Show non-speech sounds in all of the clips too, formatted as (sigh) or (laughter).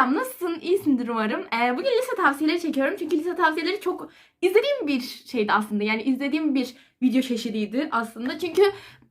Selam, nasılsın? İyisindir umarım. Ee, bugün lise tavsiyeleri çekiyorum. Çünkü lise tavsiyeleri çok izlediğim bir şeydi aslında. Yani izlediğim bir video çeşidiydi aslında. Çünkü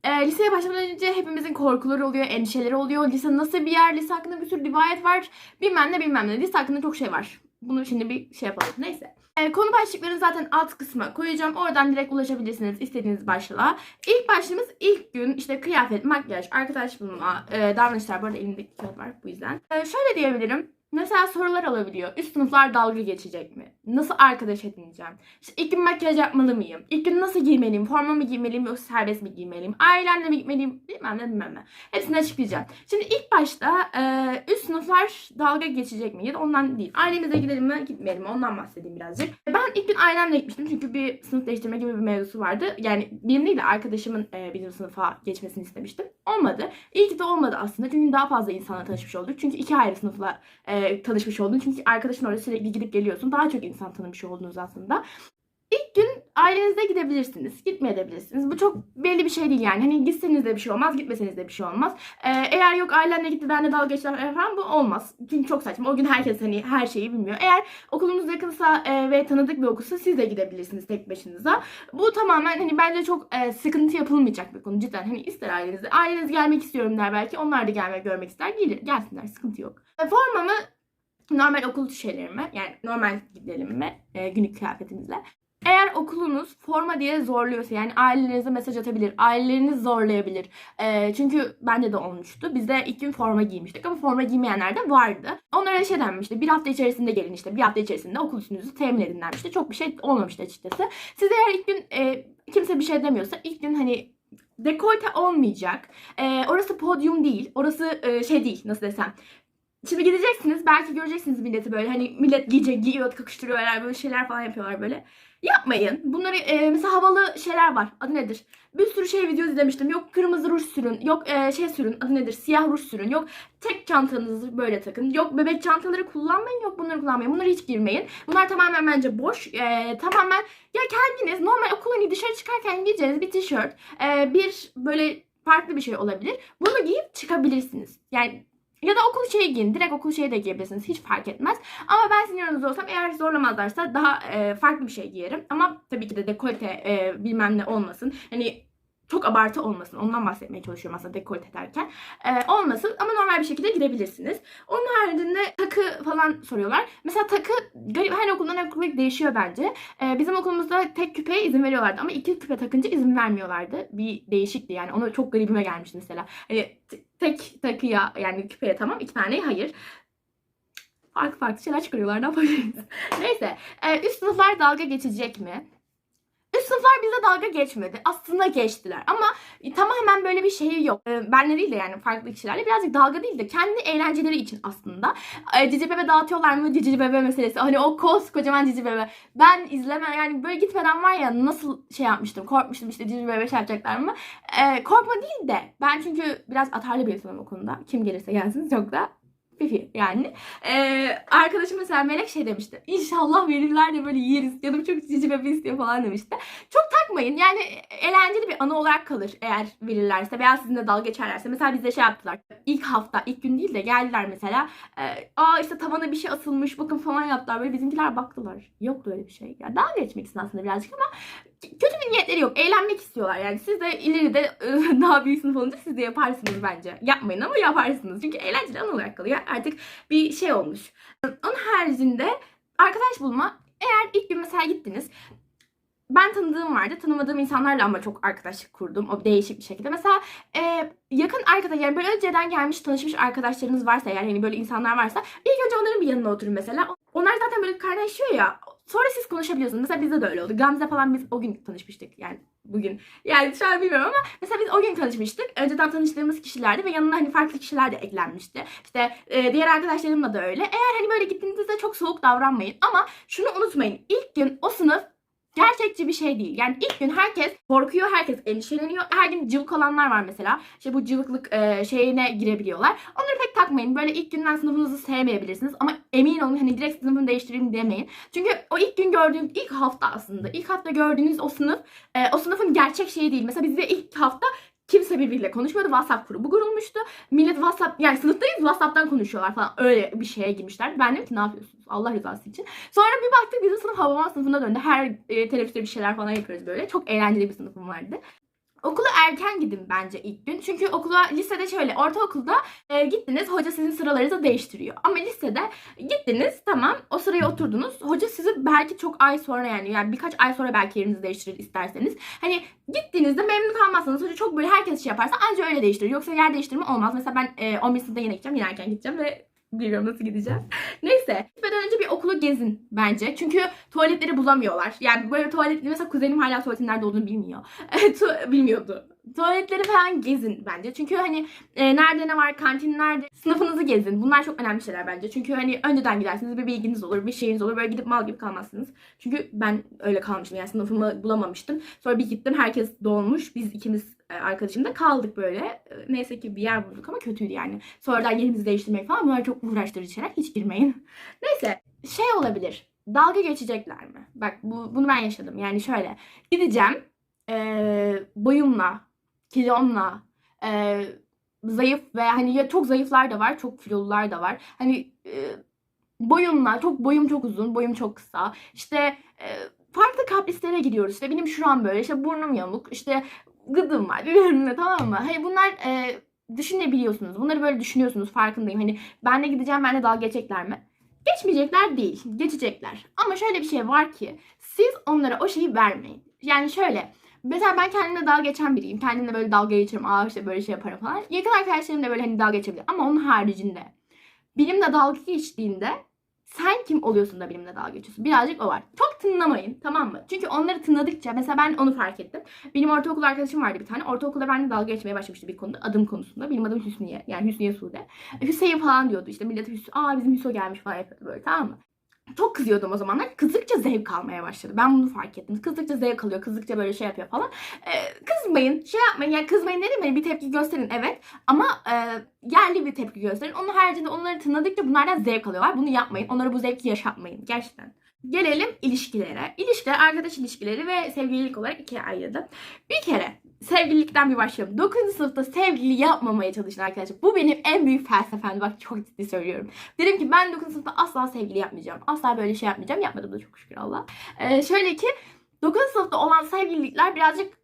e, liseye başlamadan önce hepimizin korkuları oluyor, endişeleri oluyor. Lise nasıl bir yer? Lise hakkında bir sürü rivayet var. Bilmem ne bilmem ne. Lise hakkında çok şey var. Bunu şimdi bir şey yapalım. Neyse. Ee, konu başlıklarını zaten alt kısma koyacağım. Oradan direkt ulaşabilirsiniz istediğiniz başlığa. İlk başlığımız ilk gün işte kıyafet, makyaj, arkadaş bulma, e, davranışlar. Bu arada elimde kağıt var bu yüzden. E, şöyle diyebilirim. Mesela sorular olabiliyor. Üst sınıflar dalga geçecek mi? Nasıl arkadaş edineceğim? İşte ilk gün makyaj yapmalı mıyım? İlk gün nasıl giymeliyim? Forma mı giymeliyim yoksa serbest mi giymeliyim? Ailemle mi gitmeliyim? Bilmem ne bilmem ne. Hepsini açıklayacağım. Şimdi ilk başta e, üst sınıflar dalga geçecek mi? Ya da ondan değil. Ailemize gidelim mi gitmeyelim mi? Ondan bahsedeyim birazcık. Ben ilk gün ailemle gitmiştim. Çünkü bir sınıf değiştirme gibi bir mevzusu vardı. Yani benim değil de arkadaşımın e, bizim sınıfa geçmesini istemiştim. Olmadı. İyi ki de olmadı aslında. Çünkü daha fazla insanla tanışmış olduk. Çünkü iki ayrı sınıfla e, tanışmış oldun. Çünkü arkadaşın orada sürekli gidip geliyorsun. Daha çok insan tanımış oldunuz aslında. İlk gün ailenizle gidebilirsiniz. Gitmeyebilirsiniz. Bu çok belli bir şey değil yani. Hani gitseniz de bir şey olmaz, gitmeseniz de bir şey olmaz. Ee, eğer yok ailemle gitti ben de dalga geçtiler falan bu olmaz. Çünkü çok saçma. O gün herkes hani her şeyi bilmiyor. Eğer okulunuz yakınsa e, ve tanıdık bir okulsa siz de gidebilirsiniz tek başınıza. Bu tamamen hani bence çok e, sıkıntı yapılmayacak bir konu cidden. Hani ister aileniz de. Aileniz gelmek istiyorum der belki. Onlar da gelmek görmek ister. Gelir, gelsinler. Sıkıntı yok. E, formamı normal okul şeylerime yani normal gidelimime e, günlük kıyafetimizle. Eğer okulunuz forma diye zorluyorsa yani ailelerinize mesaj atabilir, aileleriniz zorlayabilir. E, çünkü bende de olmuştu. Biz de ilk gün forma giymiştik ama forma giymeyenler de vardı. Onlara şey denmişti, bir hafta içerisinde gelin işte, bir hafta içerisinde okul üstünüzü temin edin denmişti. Çok bir şey olmamıştı açıkçası. Siz eğer ilk gün e, kimse bir şey demiyorsa ilk gün hani dekolte olmayacak. E, orası podyum değil, orası e, şey değil nasıl desem. Şimdi gideceksiniz belki göreceksiniz milleti böyle hani millet giyecek giyiyor kakıştırıyorlar böyle şeyler falan yapıyorlar böyle. Yapmayın. Bunları e, mesela havalı şeyler var. Adı nedir? Bir sürü şey video izlemiştim. Yok kırmızı ruj sürün. Yok e, şey sürün. Adı nedir? Siyah ruj sürün. Yok tek çantanızı böyle takın. Yok bebek çantaları kullanmayın. Yok bunları kullanmayın. Bunları hiç girmeyin. Bunlar tamamen bence boş. E, tamamen ya kendiniz normal okul hani dışarı çıkarken giyeceğiniz bir tişört. E, bir böyle farklı bir şey olabilir. Bunu giyip çıkabilirsiniz. Yani ya da okul şeyi giyin. Direkt okul şeyi de giyebilirsiniz. Hiç fark etmez. Ama ben sizin yanınızda olsam eğer zorlamazlarsa daha e, farklı bir şey giyerim. Ama tabii ki de dekolte e, bilmem ne olmasın. Hani çok abartı olmasın. Ondan bahsetmeye çalışıyorum aslında dekolte derken. E, olmasın ama normal bir şekilde gidebilirsiniz. Onun haricinde takı falan soruyorlar. Mesela takı garip her okuldan okula değişiyor bence. E, bizim okulumuzda tek küpeye izin veriyorlardı ama iki küpe takınca izin vermiyorlardı. Bir değişikti yani. Onu çok garibime gelmişti mesela. Hani tek takıya yani küpeye tamam iki tane hayır. Farklı farklı şeyler çıkarıyorlar ne yapabiliriz? (laughs) Neyse. E, üst sınıflar dalga geçecek mi? Üst sınıflar bize dalga geçmedi. Aslında geçtiler. Ama tamamen böyle bir şeyi yok. E, benle değil de yani farklı kişilerle birazcık dalga değil de kendi eğlenceleri için aslında. E, cici bebe dağıtıyorlar mı? Cici bebe meselesi. Hani o koskocaman cici bebe. Ben izleme yani böyle gitmeden var ya nasıl şey yapmıştım. Korkmuştum işte cici bebe şey yapacaklar mı? E, korkma değil de ben çünkü biraz atarlı bir insanım o konuda. Kim gelirse gelsin çok da Fifi yani. Ee, arkadaşım mesela Melek şey demişti. İnşallah verirler de böyle yeriz. Canım çok cici bebe istiyor falan demişti. Çok takmayın. Yani eğlenceli bir anı olarak kalır eğer verirlerse veya sizinle dalga geçerlerse. Mesela bizde şey yaptılar. İlk hafta, ilk gün değil de geldiler mesela. E, Aa işte tavana bir şey asılmış bakın falan yaptılar. Böyle bizimkiler baktılar. Yoktu öyle bir şey. Yani dalga geçmek aslında birazcık ama kötü bir niyetleri yok. Eğlenmek istiyorlar yani. Siz de ileride e, (laughs) daha büyük sınıf olunca siz de yaparsınız bence. Yapmayın ama yaparsınız. Çünkü eğlenceli anı olarak kalıyor. Artık bir şey olmuş. Onun haricinde arkadaş bulma. Eğer ilk gün mesela gittiniz ben tanıdığım vardı. Tanımadığım insanlarla ama çok arkadaşlık kurdum. O değişik bir şekilde. Mesela e, yakın arkadaş yani böyle önceden gelmiş tanışmış arkadaşlarınız varsa eğer hani böyle insanlar varsa ilk önce onların bir yanına oturun mesela. Onlar zaten böyle kaynaşıyor ya. Sonra siz konuşabiliyorsunuz. Mesela bizde de öyle oldu. Gamze falan biz o gün tanışmıştık yani bugün. Yani şu an bilmiyorum ama mesela biz o gün tanışmıştık. Önceden tanıştığımız kişilerdi ve yanına hani farklı kişiler de eklenmişti. İşte e, diğer arkadaşlarımla da öyle. Eğer hani böyle gittiğinizde çok soğuk davranmayın. Ama şunu unutmayın. İlk gün o sınıf gerçekçi bir şey değil. Yani ilk gün herkes korkuyor, herkes endişeleniyor. Her gün cıvık olanlar var mesela. İşte bu cıvıklık e, şeyine girebiliyorlar. Onları pek takmayın. Böyle ilk günden sınıfınızı sevmeyebilirsiniz. Ama emin olun hani direkt sınıfını değiştireyim demeyin. Çünkü o ilk gün gördüğünüz ilk hafta aslında. ilk hafta gördüğünüz o sınıf e, o sınıfın gerçek şeyi değil. Mesela bizde ilk hafta Kimse birbiriyle konuşmuyordu. WhatsApp grubu kurulmuştu. Millet WhatsApp yani sınıftayız WhatsApp'tan konuşuyorlar falan. Öyle bir şeye girmişler. Ben dedim ki ne yapıyorsunuz? Allah rızası için. Sonra bir baktık bizim sınıf Havaman sınıfına döndü. Her e, teneffüste bir şeyler falan yapıyoruz böyle. Çok eğlenceli bir sınıfım vardı. Okula erken gidin bence ilk gün. Çünkü okula lisede şöyle ortaokulda e, gittiniz hoca sizin sıralarınızı değiştiriyor. Ama lisede gittiniz tamam o sıraya oturdunuz. Hoca sizi belki çok ay sonra yani yani birkaç ay sonra belki yerinizi değiştirir isterseniz. Hani gittiğinizde memnun kalmazsanız hoca çok böyle herkes şey yaparsa anca öyle değiştirir. Yoksa yer değiştirme olmaz. Mesela ben e, 11 sınıfta yine gideceğim. Yine erken gideceğim ve bilmiyorum nasıl gideceğim. Neyse. Gitmeden önce bir okulu gezin bence. Çünkü tuvaletleri bulamıyorlar. Yani böyle tuvalet mesela kuzenim hala tuvaletin nerede olduğunu bilmiyor. (laughs) Bilmiyordu. Tuvaletleri falan gezin bence. Çünkü hani e, nerede ne var, kantin nerede, sınıfınızı gezin. Bunlar çok önemli şeyler bence. Çünkü hani önceden gidersiniz bir bilginiz olur, bir şeyiniz olur. Böyle gidip mal gibi kalmazsınız. Çünkü ben öyle kalmıştım. Yani sınıfımı bulamamıştım. Sonra bir gittim herkes dolmuş. Biz ikimiz e, arkadaşımla kaldık böyle. E, Neyse ki bir yer bulduk ama kötüydü yani. Sonradan yerimizi değiştirmek falan bunlar çok uğraştırıcı şeyler. Hiç girmeyin. (laughs) Neyse şey olabilir. Dalga geçecekler mi? Bak bu, bunu ben yaşadım. Yani şöyle gideceğim e, boyumla, kilomla, e, zayıf ve hani ya çok zayıflar da var, çok kilolular da var. Hani e, boyumla, çok boyum çok uzun, boyum çok kısa. İşte e, farklı kaprislere gidiyoruz. İşte benim şuram böyle, işte burnum yamuk, işte gıdım var, bilmem ne tamam mı? Hani bunlar e, düşünebiliyorsunuz. Bunları böyle düşünüyorsunuz, farkındayım. Hani ben de gideceğim, ben de dalga geçecekler mi? Geçmeyecekler değil, geçecekler. Ama şöyle bir şey var ki siz onlara o şeyi vermeyin. Yani şöyle Mesela ben kendimle dalga geçen biriyim. Kendimle böyle dalga geçerim. Aa işte böyle şey yaparım falan. Yakın arkadaşlarım da böyle hani dalga geçebilir. Ama onun haricinde benimle dalga geçtiğinde sen kim oluyorsun da benimle dalga geçiyorsun? Birazcık o var. Çok tınlamayın tamam mı? Çünkü onları tınladıkça mesela ben onu fark ettim. Benim ortaokul arkadaşım vardı bir tane. Ortaokulda benimle dalga geçmeye başlamıştı bir konuda. Adım konusunda. Benim adım Hüsniye. Yani Hüsniye Sude. Hüseyin falan diyordu işte. Millet Hüsnü. Aa bizim Hüso gelmiş falan yapıyordu böyle tamam mı? Çok kızıyordum o zamanlar. Kızdıkça zevk almaya başladı. Ben bunu fark ettim. Kızdıkça zevk alıyor. Kızdıkça böyle şey yapıyor falan. Ee, kızmayın. Şey yapmayın. Yani kızmayın dedim hani bir tepki gösterin evet. Ama e, yerli bir tepki gösterin. Onun haricinde onları tınladıkça bunlardan zevk alıyorlar. Bunu yapmayın. Onlara bu zevki yaşatmayın. Gerçekten. Gelelim ilişkilere. İlişkiler, arkadaş ilişkileri ve sevgililik olarak ikiye ayırdım. Bir kere sevgililikten bir başlayalım. 9. sınıfta sevgili yapmamaya çalışın arkadaşlar. Bu benim en büyük felsefemdi. Bak çok ciddi söylüyorum. Dedim ki ben 9. sınıfta asla sevgili yapmayacağım. Asla böyle şey yapmayacağım. Yapmadım da çok şükür Allah. Ee, şöyle ki 9. sınıfta olan sevgililikler birazcık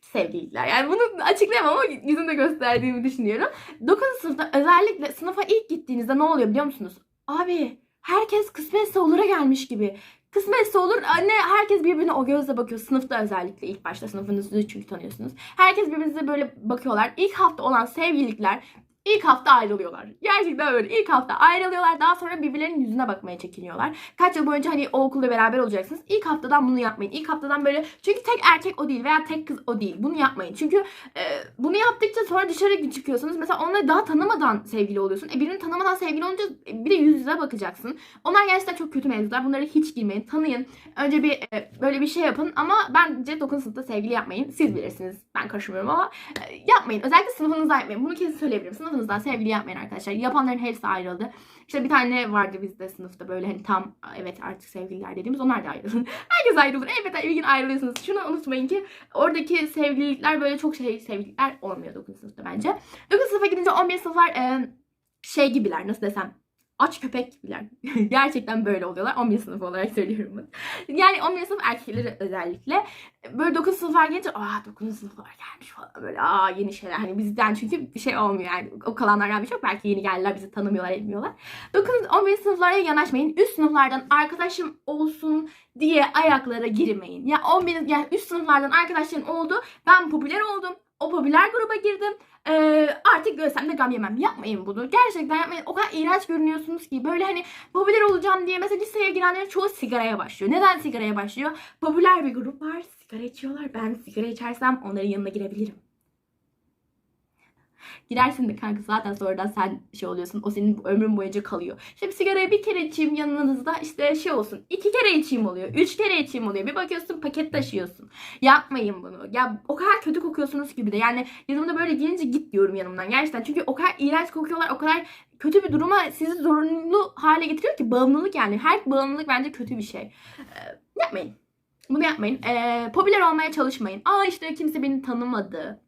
sevgililikler. Yani bunu açıklayamam ama yüzümde gösterdiğimi düşünüyorum. 9. sınıfta özellikle sınıfa ilk gittiğinizde ne oluyor biliyor musunuz? Abi herkes kısmetse olur'a gelmiş gibi. Kısmetse olur. Anne herkes birbirine o gözle bakıyor. Sınıfta özellikle ilk başta sınıfınızı çünkü tanıyorsunuz. Herkes birbirinize böyle bakıyorlar. İlk hafta olan sevgililikler ilk hafta ayrılıyorlar. Gerçekten öyle. İlk hafta ayrılıyorlar. Daha sonra birbirlerinin yüzüne bakmaya çekiniyorlar. Kaç yıl boyunca hani o okulda beraber olacaksınız. İlk haftadan bunu yapmayın. İlk haftadan böyle çünkü tek erkek o değil veya tek kız o değil. Bunu yapmayın. Çünkü e, bunu yaptıkça sonra dışarı çıkıyorsunuz. Mesela onları daha tanımadan sevgili oluyorsun. E birini tanımadan sevgili olunca bir de yüz yüze bakacaksın. Onlar gerçekten çok kötü mevzular. Bunlara hiç girmeyin. Tanıyın. Önce bir e, böyle bir şey yapın ama bence 9. sınıfta sevgili yapmayın. Siz bilirsiniz. Ben karışmıyorum ama e, yapmayın. Özellikle sınıfınızda yapmayın. Bunu kesin söyleyebilirim. Sınıfınızdan sevgili yapmayın arkadaşlar. Yapanların hepsi ayrıldı. İşte bir tane vardı bizde sınıfta böyle hani tam evet artık sevgililer dediğimiz onlar da ayrıldı. (laughs) Herkes ayrılır. Elbette bir gün ayrılıyorsunuz. Şunu unutmayın ki oradaki sevgililikler böyle çok şey sevgililikler olmuyor 9. sınıfta bence. 9. sınıfa gidince 11 sınıflar e, şey gibiler nasıl desem aç köpek gibiler. (laughs) Gerçekten böyle oluyorlar. 11 sınıf olarak söylüyorum bunu. Yani 11 sınıf erkekleri özellikle. Böyle 9 sınıflar gelince aa 9 sınıflar gelmiş falan böyle aa yeni şeyler. Hani bizden çünkü bir şey olmuyor yani. O kalanlardan bir yok. Belki yeni geldiler bizi tanımıyorlar etmiyorlar. 9 11 sınıflara yanaşmayın. Üst sınıflardan arkadaşım olsun diye ayaklara girmeyin. Ya 11 yani üst sınıflardan arkadaşların oldu. Ben popüler oldum. O popüler gruba girdim. Ee, artık görsem de gam yemem. Yapmayın bunu. Gerçekten yapmayın. O kadar iğrenç görünüyorsunuz ki. Böyle hani popüler olacağım diye mesela liseye girenlerin çoğu sigaraya başlıyor. Neden sigaraya başlıyor? Popüler bir grup var. Sigara içiyorlar. Ben sigara içersem onların yanına girebilirim. Girersin de kanka zaten sonradan sen şey oluyorsun. O senin ömrün boyunca kalıyor. Bir sigarayı bir kere içeyim yanınızda işte şey olsun. iki kere içeyim oluyor. Üç kere içeyim oluyor. Bir bakıyorsun paket taşıyorsun. Yapmayın bunu. Ya o kadar kötü kokuyorsunuz gibi de. Yani yanımda böyle gelince git diyorum yanımdan. Gerçekten. Çünkü o kadar iğrenç kokuyorlar. O kadar kötü bir duruma sizi zorunlu hale getiriyor ki bağımlılık yani. Her bağımlılık bence kötü bir şey. Ee, yapmayın. Bunu yapmayın. Ee, popüler olmaya çalışmayın. Aa işte kimse beni tanımadı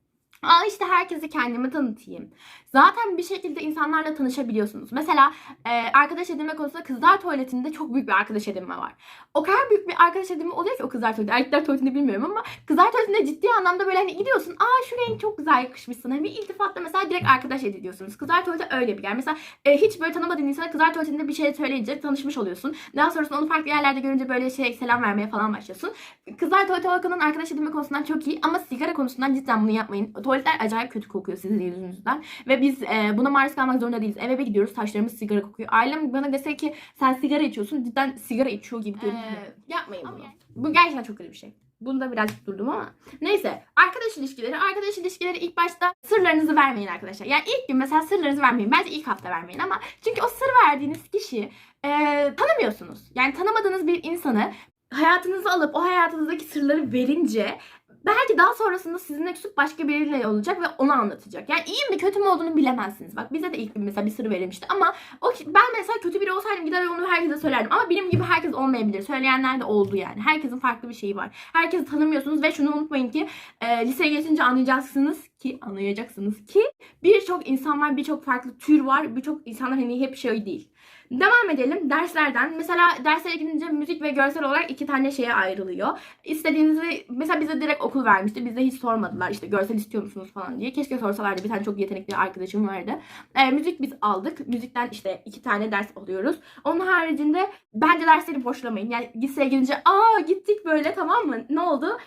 Aa işte herkese kendimi tanıtayım. Zaten bir şekilde insanlarla tanışabiliyorsunuz. Mesela e, arkadaş edinme konusunda kızlar tuvaletinde çok büyük bir arkadaş edinme var. O kadar büyük bir arkadaş edinme oluyor ki o kızlar tuvaletinde. Erkekler tuvaletinde bilmiyorum ama kızlar tuvaletinde ciddi anlamda böyle hani gidiyorsun. Aa şu renk çok güzel yakışmış sana. Bir iltifatla mesela direkt arkadaş ediniyorsunuz. Kızlar tuvaleti öyle bir yer. Mesela e, hiç böyle tanımadığın insana kızlar tuvaletinde bir şey söyleyince tanışmış oluyorsun. Daha sonrasında onu farklı yerlerde görünce böyle şey selam vermeye falan başlıyorsun. Kızlar tuvaleti Volkan'ın arkadaş edinme konusundan çok iyi ama sigara konusundan cidden bunu yapmayın. Tuvaletler acayip kötü kokuyor sizin yüzünüzden. Ve biz e, buna maruz kalmak zorunda değiliz. Eve eve gidiyoruz taşlarımız sigara kokuyor. Ailem bana dese ki sen sigara içiyorsun cidden sigara içiyor gibi görünüyor. yapmayın bunu. Bu gerçekten çok kötü bir şey. Bunda birazcık durdum ama. Neyse. Arkadaş ilişkileri. Arkadaş ilişkileri ilk başta sırlarınızı vermeyin arkadaşlar. Yani ilk gün mesela sırlarınızı vermeyin. Bence ilk hafta vermeyin ama çünkü o sır verdiğiniz kişi e, tanımıyorsunuz. Yani tanımadığınız bir insanı hayatınıza alıp o hayatınızdaki sırları verince belki daha sonrasında sizinle küsüp başka biriyle olacak ve onu anlatacak. Yani iyi mi kötü mü olduğunu bilemezsiniz. Bak bize de ilk gün mesela bir sır verilmişti ama o ben mesela kötü biri olsaydım gider onu herkese söylerdim. Ama benim gibi herkes olmayabilir. Söyleyenler de oldu yani. Herkesin farklı bir şeyi var. Herkesi tanımıyorsunuz ve şunu unutmayın ki e, liseye geçince anlayacaksınız ki anlayacaksınız ki birçok insan var, birçok farklı tür var. Birçok insanlar hani hep şey değil. Devam edelim derslerden. Mesela derslere gidince müzik ve görsel olarak iki tane şeye ayrılıyor. İstediğinizi mesela bize direkt okul vermişti. Bize hiç sormadılar işte görsel istiyor musunuz falan diye. Keşke sorsalardı. Bir tane çok yetenekli arkadaşım vardı. E, müzik biz aldık. Müzikten işte iki tane ders alıyoruz. Onun haricinde bence dersleri boşlamayın. Yani liseye gidince aa gittik böyle tamam mı? Ne oldu?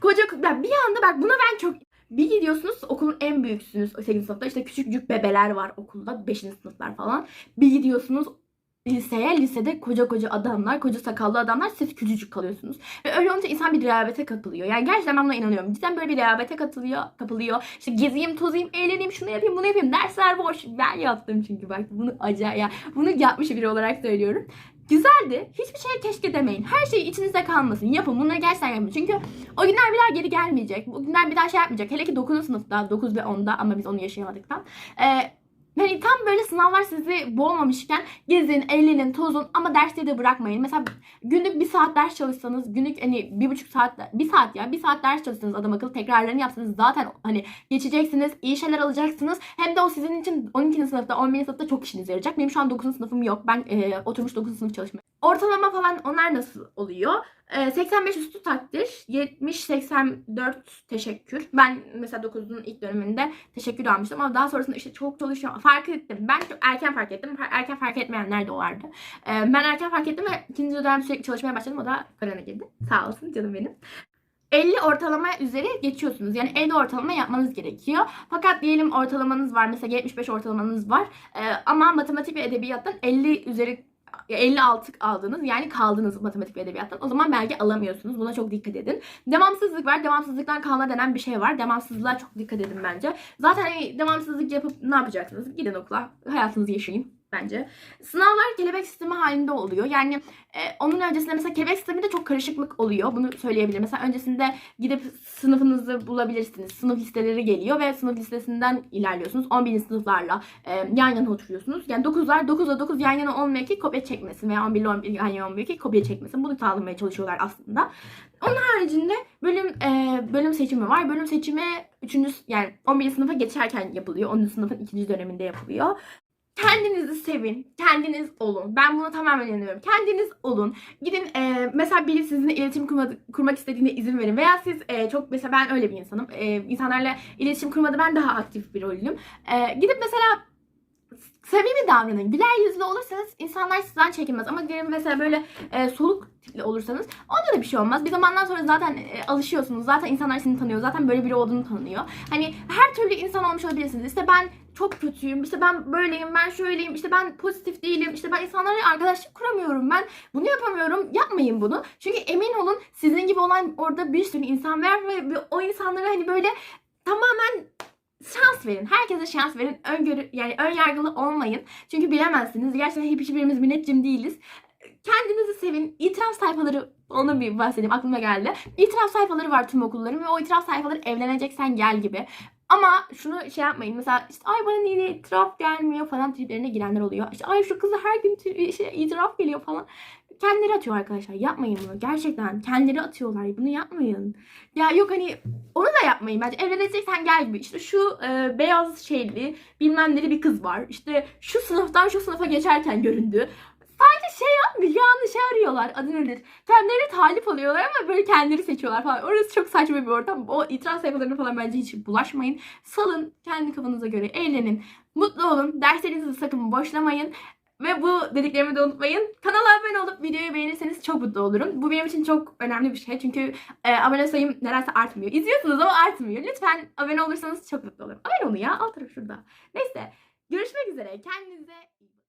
Koca ya bir anda bak buna ben çok bir gidiyorsunuz okulun en büyüksünüz 8. sınıfta. işte küçücük bebeler var okulda 5. sınıflar falan. Bir gidiyorsunuz liseye, lisede koca koca adamlar, koca sakallı adamlar siz küçücük kalıyorsunuz. Ve öyle olunca insan bir rehavete kapılıyor. Yani gerçekten ben buna inanıyorum. Cidden böyle bir rehavete katılıyor, kapılıyor. İşte gezeyim, tozayım, eğleneyim, şunu yapayım, bunu yapayım. Dersler boş. Ben yaptım çünkü bak bunu acayip. Ya, bunu yapmış biri olarak söylüyorum. Güzeldi. Hiçbir şey keşke demeyin. Her şey içinizde kalmasın. Yapın. Bunları gerçekten yapın. Çünkü o günler bir daha geri gelmeyecek. O günler bir daha şey yapmayacak. Hele ki 9. sınıfta, 9 ve 10'da ama biz onu yaşayamadıktan. Ee, Hani tam böyle sınavlar sizi boğmamışken gezin, eğlenin, tozun ama dersleri de bırakmayın. Mesela günlük bir saat ders çalışsanız, günlük hani bir buçuk saat, bir saat ya bir saat ders çalışsanız adam akıllı tekrarlarını yapsanız zaten hani geçeceksiniz, iyi şeyler alacaksınız. Hem de o sizin için 12. sınıfta, 11. sınıfta çok işinize yarayacak. Benim şu an 9. sınıfım yok. Ben e, oturmuş 9. sınıf çalışmıyorum. Ortalama falan onlar nasıl oluyor? 85 ee, üstü takdir, 70-84 teşekkür. Ben mesela 9'un ilk döneminde teşekkür almıştım ama daha sonrasında işte çok çalışıyorum. Fark ettim. Ben çok erken fark ettim. Erken fark etmeyenler de vardı. Ben erken fark ettim ve ikinci dönem sürekli çalışmaya başladım. O da korona girdi. Sağ olsun canım benim. 50 ortalama üzeri geçiyorsunuz. Yani 50 ortalama yapmanız gerekiyor. Fakat diyelim ortalamanız var. Mesela 75 ortalamanız var. Ee, ama matematik ve edebiyattan 50 üzeri 56 aldınız yani kaldınız matematik ve edebiyattan. O zaman belge alamıyorsunuz. Buna çok dikkat edin. Devamsızlık var. Devamsızlıktan kalma denen bir şey var. Devamsızlığa çok dikkat edin bence. Zaten hani devamsızlık yapıp ne yapacaksınız? Gidin okula. Hayatınızı yaşayın bence. Sınavlar kelebek sistemi halinde oluyor. Yani e, onun öncesinde mesela kelebek sisteminde çok karışıklık oluyor. Bunu söyleyebilirim. Mesela öncesinde gidip sınıfınızı bulabilirsiniz. Sınıf listeleri geliyor ve sınıf listesinden ilerliyorsunuz. 11. sınıflarla e, yan yana oturuyorsunuz. Yani 9'lar 9'la 9 yan yana olmuyor ki kopya çekmesin veya 11 ile 11 yan yana olmuyor ki kopya çekmesin. Bunu sağlamaya çalışıyorlar aslında. Onun haricinde bölüm e, bölüm seçimi var. Bölüm seçimi 3. yani 11. sınıfa geçerken yapılıyor. 10. sınıfın 2. döneminde yapılıyor. Kendinizi sevin. Kendiniz olun. Ben buna tamamen inanıyorum. Kendiniz olun. Gidin e, mesela biri sizinle iletişim kurma, kurmak istediğinde izin verin. Veya siz e, çok mesela ben öyle bir insanım. E, insanlarla iletişim kurmada ben daha aktif bir rolüm. E, gidip mesela samimi davranın. Güler yüzlü olursanız insanlar sizden çekinmez. Ama diyelim mesela böyle e, soluk tipli olursanız onda da bir şey olmaz. Bir zamandan sonra zaten e, alışıyorsunuz. Zaten insanlar seni tanıyor. Zaten böyle biri olduğunu tanıyor. Hani her türlü insan olmuş olabilirsiniz. İşte ben çok kötüyüm. İşte ben böyleyim, ben şöyleyim. İşte ben pozitif değilim. İşte ben insanlarla arkadaşlık kuramıyorum. Ben bunu yapamıyorum. Yapmayın bunu. Çünkü emin olun sizin gibi olan orada bir sürü insan var ve o insanlara hani böyle tamamen şans verin. Herkese şans verin. Öngörü yani ön yargılı olmayın. Çünkü bilemezsiniz. Gerçekten hiçbirimiz müneccim değiliz. Kendinizi sevin. İtiraf sayfaları onu bir bahsedeyim aklıma geldi. İtiraf sayfaları var tüm okulların ve o itiraf sayfaları evleneceksen gel gibi. Ama şunu şey yapmayın. Mesela işte ay bana niye itiraf gelmiyor falan triplerine girenler oluyor. İşte ay şu kızı her gün şey, itiraf geliyor falan. kendileri atıyor arkadaşlar. Yapmayın bunu. Gerçekten kendileri atıyorlar. Bunu yapmayın. Ya yok hani onu da yapmayın bence. Evleneceksen gel gibi. İşte şu e, beyaz şeyli bilmem neli bir kız var. İşte şu sınıftan şu sınıfa geçerken göründü. Şey yapmıyor. Yanlış arıyorlar. Adı nedir? Kendileri talip oluyorlar ama böyle kendileri seçiyorlar falan. Orası çok saçma bir ortam. O itiraz sayfalarına falan bence hiç bulaşmayın. Salın. Kendi kafanıza göre eğlenin. Mutlu olun. Derslerinizi sakın boşlamayın. Ve bu dediklerimi de unutmayın. Kanala abone olup videoyu beğenirseniz çok mutlu olurum. Bu benim için çok önemli bir şey. Çünkü e, abone sayım neredeyse artmıyor. İzliyorsunuz ama artmıyor. Lütfen abone olursanız çok mutlu olurum. Abone olun ya. Alt tarafı şurada. Neyse. Görüşmek üzere. Kendinize iyi bakın.